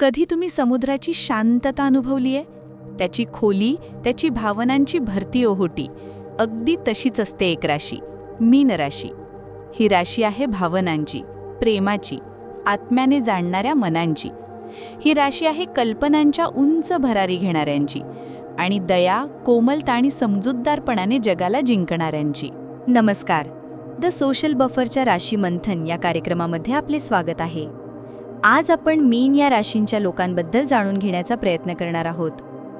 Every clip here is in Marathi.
कधी तुम्ही समुद्राची शांतता अनुभवली आहे त्याची खोली त्याची भावनांची भरती ओहोटी. अगदी तशीच असते एक राशी मीन राशी. ही राशी आहे भावनांची प्रेमाची आत्म्याने जाणणाऱ्या मनांची. ही राशी आहे कल्पनांच्या उंच भरारी घेणाऱ्यांची आणि दया कोमलता आणि समजूतदारपणाने जगाला जिंकणाऱ्यांची. नमस्कार. द सोशल बफरच्या राशी मंथन या कार्यक्रमामध्ये आपले स्वागत आहे. आज आपण मीन या राशींच्या लोकांबद्दल जाणून घेण्याचा प्रयत्न करणार आहोत.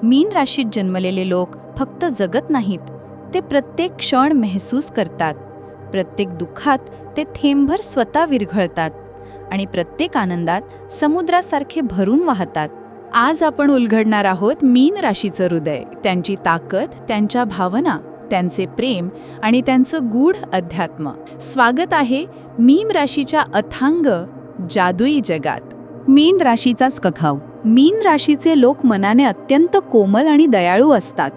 मीन राशीत जन्मलेले लोक फक्त जगत नाहीत ते प्रत्येक क्षण महसूस करतात. प्रत्येक दुःखात ते थेंबभर स्वतः विरघळतात आणि प्रत्येक आनंदात समुद्रासारखे भरून वाहतात. आज आपण उलघडणार आहोत मीन राशीचं हृदय त्यांची ताकद त्यांच्या भावना त्यांचे प्रेम आणि त्यांचं गूढ अध्यात्म. स्वागत आहे मीन राशीच्या अथांग जादुई जगात. मीन राशीचा स्कखाव मीन राशीचे लोक मनाने अत्यंत कोमल आणि दयाळू असतात.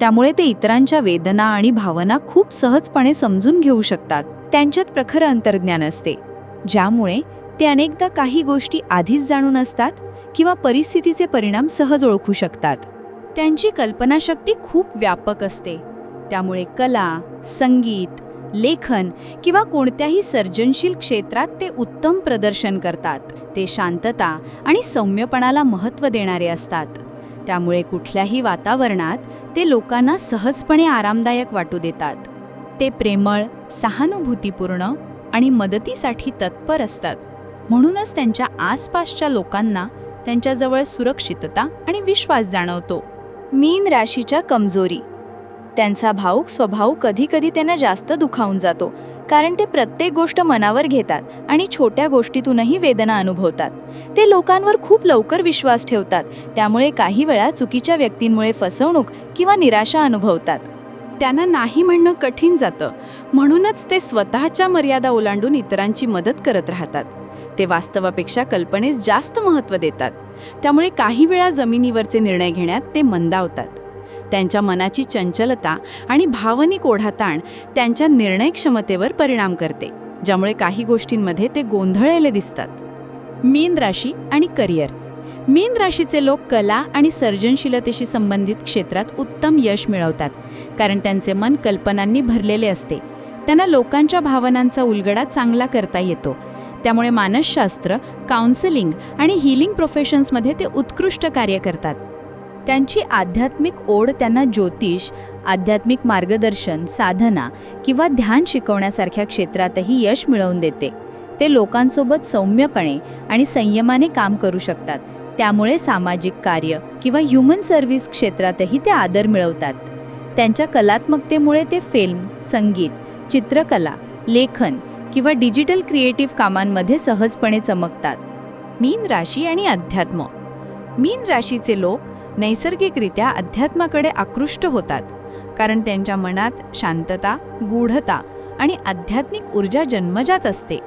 त्यामुळे ते इतरांच्या वेदना आणि भावना खूप सहजपणे समजून घेऊ शकतात. त्यांच्यात प्रखर अंतर्ज्ञान असते. ज्यामुळे ते अनेकदा काही गोष्टी आधीच जाणून असतात किंवा परिस्थितीचे परिणाम सहज ओळखू शकतात. त्यांची कल्पनाशक्ती खूप व्यापक असते. त्यामुळे कला संगीत लेखन किंवा कोणत्याही सर्जनशील क्षेत्रात ते उत्तम प्रदर्शन करतात. ते शांतता आणि सौम्यपणाला महत्त्व देणारे असतात. त्यामुळे कुठल्याही वातावरणात ते लोकांना सहजपणे आरामदायक वाटू देतात. ते प्रेमळ सहानुभूतीपूर्ण आणि मदतीसाठी तत्पर असतात. म्हणूनच त्यांच्या आसपासच्या लोकांना त्यांच्याजवळ सुरक्षितता आणि विश्वास जाणवतो. मीन राशीच्या कमजोरी त्यांचा भाऊक स्वभाव कधीकधी त्यांना जास्त दुखावून जातो. कारण ते प्रत्येक गोष्ट मनावर घेतात आणि छोट्या गोष्टीतूनही वेदना अनुभवतात. ते लोकांवर खूप लवकर विश्वास ठेवतात. त्यामुळे काही वेळा चुकीच्या व्यक्तींमुळे फसवणूक किंवा निराशा अनुभवतात. त्यांना नाही म्हणणं कठीण जातं. म्हणूनच ते स्वतःच्या मर्यादा ओलांडून इतरांची मदत करत राहतात. ते वास्तवापेक्षा कल्पनेस जास्त महत्त्व देतात. त्यामुळे काही वेळा जमिनीवरचे निर्णय घेण्यात ते मंदावतात. त्यांच्या मनाची चंचलता आणि भावनिक ओढाताण त्यांच्या निर्णय क्षमतेवर परिणाम करते ज्यामुळे काही गोष्टींमध्ये ते गोंधळलेले दिसतात. मीन राशी आणि करिअर. मीन राशीचे लोक कला आणि सर्जनशीलतेशी संबंधित क्षेत्रात उत्तम यश मिळवतात कारण त्यांचे मन कल्पनांनी भरलेले असते. त्यांना लोकांच्या भावनांचा उलगडा चांगला करता येतो. त्यामुळे मानसशास्त्र काउन्सिलिंग आणि हिलिंग प्रोफेशन्समध्ये ते उत्कृष्ट कार्य करतात. त्यांची आध्यात्मिक ओढ त्यांना ज्योतिष आध्यात्मिक मार्गदर्शन साधना किंवा ध्यान शिकवण्यासारख्या क्षेत्रातही यश मिळवून देते. ते लोकांसोबत सौम्यपणे आणि संयमाने काम करू शकतात. त्यामुळे सामाजिक कार्य किंवा ह्युमन सर्व्हिस क्षेत्रातही ते आदर मिळवतात. त्यांच्या कलात्मकतेमुळे ते फिल्म संगीत चित्रकला लेखन किंवा डिजिटल क्रिएटिव्ह कामांमध्ये सहजपणे चमकतात. मीन राशी आणि अध्यात्म. मीन राशीचे लोक नैसर्गिकरित्या अध्यात्माकडे आकृष्ट होतात कारण त्यांच्या मनात शांतता गूढता आणि आध्यात्मिक ऊर्जा जन्मजात असते.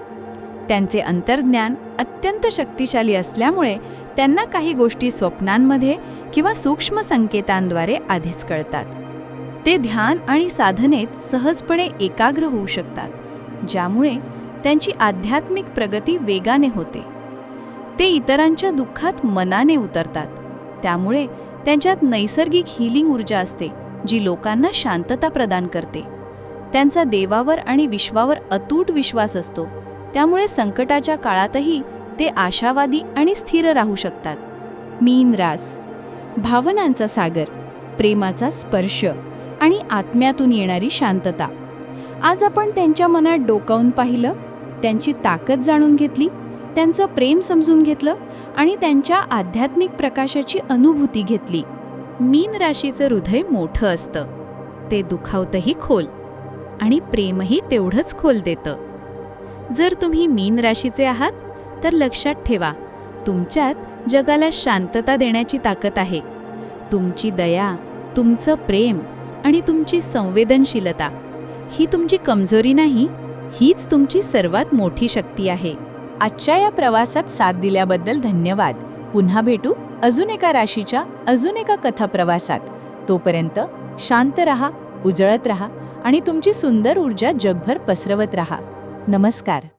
त्यांचे अंतर्ज्ञान अत्यंत शक्तिशाली असल्यामुळे त्यांना काही गोष्टी स्वप्नांमध्ये किंवा सूक्ष्म संकेतांद्वारे आधीच कळतात. ते ध्यान आणि साधनेत सहजपणे एकाग्र होऊ शकतात ज्यामुळे त्यांची आध्यात्मिक प्रगती वेगाने होते. ते इतरांच्या दुःखात मनाने उतरतात. त्यामुळे त्यांच्यात नैसर्गिक हिलिंग ऊर्जा असते जी लोकांना शांतता प्रदान करते. त्यांचा देवावर आणि विश्वावर अतूट विश्वास असतो. त्यामुळे संकटाच्या काळातही ते आशावादी आणि स्थिर राहू शकतात. मीन रास. भावनांचा सागर प्रेमाचा स्पर्श आणि आत्म्यातून येणारी शांतता. आज आपण त्यांच्या मनात डोकावून पाहिलं त्यांची ताकद जाणून घेतली त्यांचं प्रेम समजून घेतलं आणि त्यांच्या आध्यात्मिक प्रकाशाची अनुभूती घेतली. मीन राशीचं हृदय मोठं असतं. ते दुखावतही खोल आणि प्रेमही तेवढंच खोल देतं. जर तुम्ही मीन राशीचे आहात तर लक्षात ठेवा तुमच्यात जगाला शांतता देण्याची ताकद आहे. तुमची दया तुमचं प्रेम आणि तुमची संवेदनशीलता ही तुमची कमजोरी नाही हीच तुमची सर्वात मोठी शक्ती आहे. आजच्या या प्रवासात साथ दिल्याबद्दल धन्यवाद. पुन्हा भेटू अजून एका राशीच्या अजून एका कथा प्रवासात. तोपर्यंत शांत रहा उजळत रहा आणि तुमची सुंदर ऊर्जा जगभर पसरवत रहा. नमस्कार.